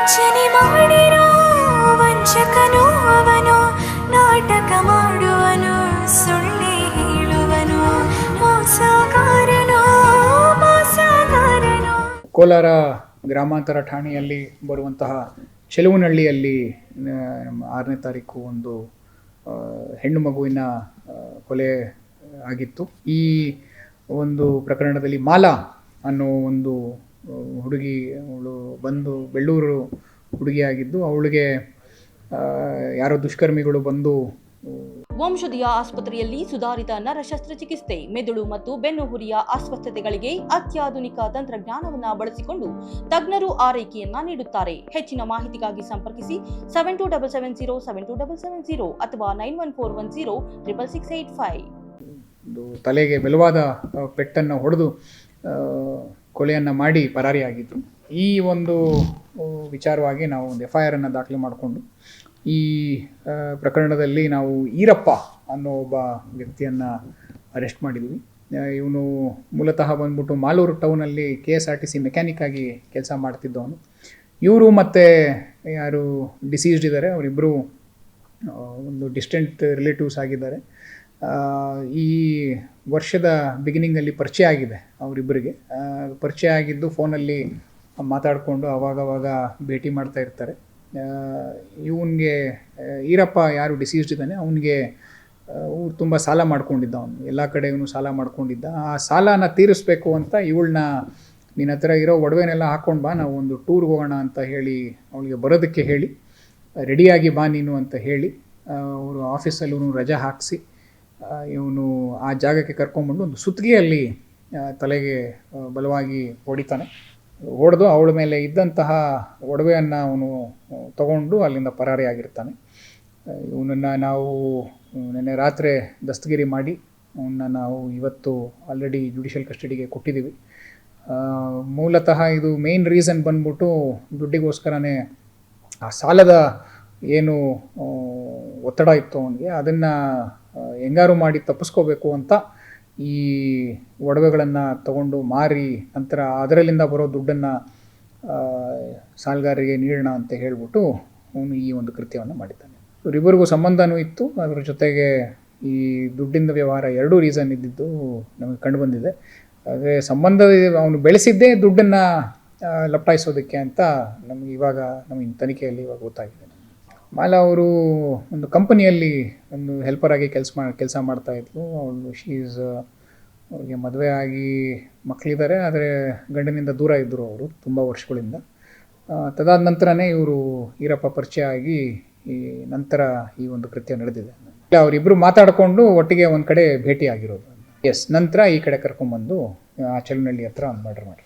ವಂಚನೆ ಮಾಡಿರೋ ವಂಚಕನು ನಾಟಕ ಮಾಡುವನು ಹೇಳುವನು, ಮೋಸಗಾರನು ಮೋಸಗಾರನು. ಕೋಲಾರ ಗ್ರಾಮಾಂತರ ಠಾಣೆಯಲ್ಲಿ ಬರುವಂತಹ ಚೆಲುವನಹಳ್ಳಿಯಲ್ಲಿ ಆರನೇ ತಾರೀಕು ಒಂದು ಹೆಣ್ಣು ಮಗುವಿನ ಕೊಲೆ ಆಗಿತ್ತು. ಈ ಒಂದು ಪ್ರಕರಣದಲ್ಲಿ ಮಾಲಾ ಅನ್ನೋ ಒಂದು ಹುಡುಗಿ ಅವಳು ಬಂದು ಬೆಳ್ಳೂರು ಹುಡುಗಿಯಾಗಿದ್ದು ಅವಳಿಗೆ ಯಾರೋ ದುಷ್ಕರ್ಮಿಗಳು ಬಂದು ವಂಶದಿಯ ಆಸ್ಪತ್ರೆಯಲ್ಲಿ ಸುಧಾರಿತ ನರ ಶಸ್ತ್ರಚಿಕಿತ್ಸೆ ಮೆದುಳು ಮತ್ತು ಬೆನ್ನುಹುರಿಯ ಅಸ್ವಸ್ಥತೆಗಳಿಗೆ ಅತ್ಯಾಧುನಿಕ ತಂತ್ರಜ್ಞಾನವನ್ನು ಬಳಸಿಕೊಂಡು ತಜ್ಞರು ಆರೈಕೆಯನ್ನ ನೀಡುತ್ತಾರೆ. ಹೆಚ್ಚಿನ ಮಾಹಿತಿಗಾಗಿ ಸಂಪರ್ಕಿಸಿ seven two double seven zero seven two double seven zero ಅಥವಾ nine one four one zero triple six eight five. ತಲೆಗೆ ಬಲವಾದ ಪೆಟ್ಟನ್ನು ಹೊಡೆದು ಕೊಲೆಯನ್ನು ಮಾಡಿ ಪರಾರಿಯಾಗಿದ್ದರು ಈ ಒಂದು ವಿಚಾರವಾಗಿ ನಾವು ಒಂದು ಎಫ್ ಐ ಆರನ್ನು ದಾಖಲೆ ಮಾಡಿಕೊಂಡು, ಈ ಪ್ರಕರಣದಲ್ಲಿ ನಾವು ಈರಪ್ಪ ಅನ್ನೋ ಒಬ್ಬ ವ್ಯಕ್ತಿಯನ್ನು ಅರೆಸ್ಟ್ ಮಾಡಿದ್ವಿ. ಇವನು ಮೂಲತಃ ಬಂದ್ಬಿಟ್ಟು Malur ಟೌನಲ್ಲಿ K S R T C mechanic ಆಗಿ ಕೆಲಸ ಮಾಡ್ತಿದ್ದವನು. ಇವರು ಮತ್ತು ಯಾರು ಡಿಸೀಸ್ಡ್ ಇದ್ದಾರೆ ಅವರಿಬ್ಬರು ಒಂದು ಡಿಸ್ಟೆಂಟ್ ರಿಲೇಟಿವ್ಸ್ ಆಗಿದ್ದಾರೆ. ಈ ವರ್ಷದ ಬಿಗಿನಿಂಗಲ್ಲಿ ಪರಿಚಯ ಆಗಿದೆ ಅವರಿಬ್ಬರಿಗೆ. ಪರಿಚಯ ಆಗಿದ್ದು ಫೋನಲ್ಲಿ ಮಾತಾಡಿಕೊಂಡು ಅವಾಗವಾಗ ಭೇಟಿ ಮಾಡ್ತಾ ಇರ್ತಾರೆ. ಇವನಿಗೆ ಈರಪ್ಪ ಯಾರು ಡಿಸೀಸ್ಡ್ ಇದ್ದಾನೆ, ಅವನಿಗೆ ಊರು ತುಂಬ ಸಾಲ ಮಾಡ್ಕೊಂಡಿದ್ದ ಅವನು. ಎಲ್ಲ ಕಡೆ ಇವನು ಸಾಲ ಮಾಡ್ಕೊಂಡಿದ್ದ. ಆ ಸಾಲನ ತೀರಿಸ್ಬೇಕು ಅಂತ ಇವಳನ್ನ ನಿನ್ನ ಹತ್ರ ಇರೋ ಒಡವೆನೆಲ್ಲ ಹಾಕ್ಕೊಂಡು ಬಾ, ನಾವು ಒಂದು ಟೂರ್ಗೆ ಹೋಗೋಣ ಅಂತ ಹೇಳಿ ಅವಳಿಗೆ ಬರೋದಕ್ಕೆ ಹೇಳಿ ರೆಡಿಯಾಗಿ ಬಾ ನೀನು ಅಂತ ಹೇಳಿ ಅವರು ಆಫೀಸಲ್ಲಿ ಇವನು ರಜೆ ಹಾಕಿಸಿ ಇವನು ಆ ಜಾಗಕ್ಕೆ ಕರ್ಕೊಂಡ್ಬಂದು ಒಂದು ಸುತ್ತಿಗೆಯಲ್ಲಿ ತಲೆಗೆ ಬಲವಾಗಿ ಹೊಡಿತಾನೆ. ಹೊಡೆದು ಅವಳ ಮೇಲೆ ಇದ್ದಂತಹ ಒಡವೆಯನ್ನು ಅವನು ತಗೊಂಡು ಅಲ್ಲಿಂದ ಪರಾರಿಯಾಗಿರ್ತಾನೆ. ಇವನನ್ನು ನಾವು ನಿನ್ನೆ ರಾತ್ರಿ ದಸ್ತಗಿರಿ ಮಾಡಿ ಅವನ್ನ ನಾವು ಇವತ್ತು ಆಲ್ರೆಡಿ ಜುಡಿಷಿಯಲ್ ಕಸ್ಟಡಿಗೆ ಕೊಟ್ಟಿದ್ದೀವಿ. ಮೂಲತಃ ಇದು ಮೇನ್ ರೀಸನ್ ಬಂದ್ಬಿಟ್ಟು ದುಡ್ಡಿಗೋಸ್ಕರನೇ ಆ ಸಾಲದ ಏನು ಒತ್ತಡ ಇತ್ತು ಅವನಿಗೆ, ಅದನ್ನು ಹೆಂಗಾರು ಮಾಡಿ ತಪ್ಪಿಸ್ಕೋಬೇಕು ಅಂತ ಈ ಒಡವೆಗಳನ್ನು ತಗೊಂಡು ಮಾರಿ ನಂತರ ಅದರಲ್ಲಿಂದ ಬರೋ ದುಡ್ಡನ್ನು ಸಾಲಗಾರರಿಗೆ ನೀಡೋಣ ಅಂತ ಹೇಳ್ಬಿಟ್ಟು ಅವನು ಈ ಒಂದು ಕೃತ್ಯವನ್ನು ಮಾಡಿದ್ದಾನೆ. ಇವರಿಬ್ಬರಿಗೂ ಸಂಬಂಧನೂ ಇತ್ತು, ಅದರ ಜೊತೆಗೆ ಈ ದುಡ್ಡಿಂದ ವ್ಯವಹಾರ ಎರಡೂ ರೀಸನ್ ಇದ್ದಿದ್ದು ನಮಗೆ ಕಂಡುಬಂದಿದೆ ಆದರೆ ಸಂಬಂಧ ಅವನು ಬೆಳೆಸಿದ್ದೇ ದುಡ್ಡನ್ನು ಲಪ್ಟಾಯಿಸೋದಕ್ಕೆ ಅಂತ ನಮಗೆ ಇವಾಗ ನಮ್ಮ ತನಿಖೆಯಲ್ಲಿ ಇವಾಗ ಗೊತ್ತಾಗಿದೆ. ಮಾಲಾ ಅವರು ಒಂದು ಕಂಪನಿಯಲ್ಲಿ ಒಂದು ಹೆಲ್ಪರ್ ಆಗಿ ಕೆಲಸ ಮಾಡಿ ಕೆಲಸ ಮಾಡ್ತಾ ಇದ್ಲು ಅವಳು ಶೀಸ್ ಅವ್ರಿಗೆ ಮದುವೆ ಆಗಿ ಮಕ್ಕಳಿದ್ದಾರೆ ಆದರೆ ಗಂಡನಿಂದ ದೂರ ಇದ್ದರು ಅವರು ತುಂಬ ವರ್ಷಗಳಿಂದ. ತದಾದ ನಂತರನೇ ಇವರು ಈರಪ್ಪ ಪರಿಚಯ ಆಗಿ ಈ ನಂತರ ಈ ಒಂದು ಕೃತ್ಯ ನಡೆದಿದೆ. ಅವರಿಬ್ಬರು ಮಾತಾಡಿಕೊಂಡು ಒಟ್ಟಿಗೆ ಒಂದು ಕಡೆ ಭೇಟಿ ಆಗಿರೋದು ಎಸ್ ನಂತರ ಈ ಕಡೆ ಕರ್ಕೊಂಬಂದು ಆ ಚಲನಹಳ್ಳಿ ಹತ್ರ ಒಂದು ಮರ್ಡರ್ ಮಾಡಿ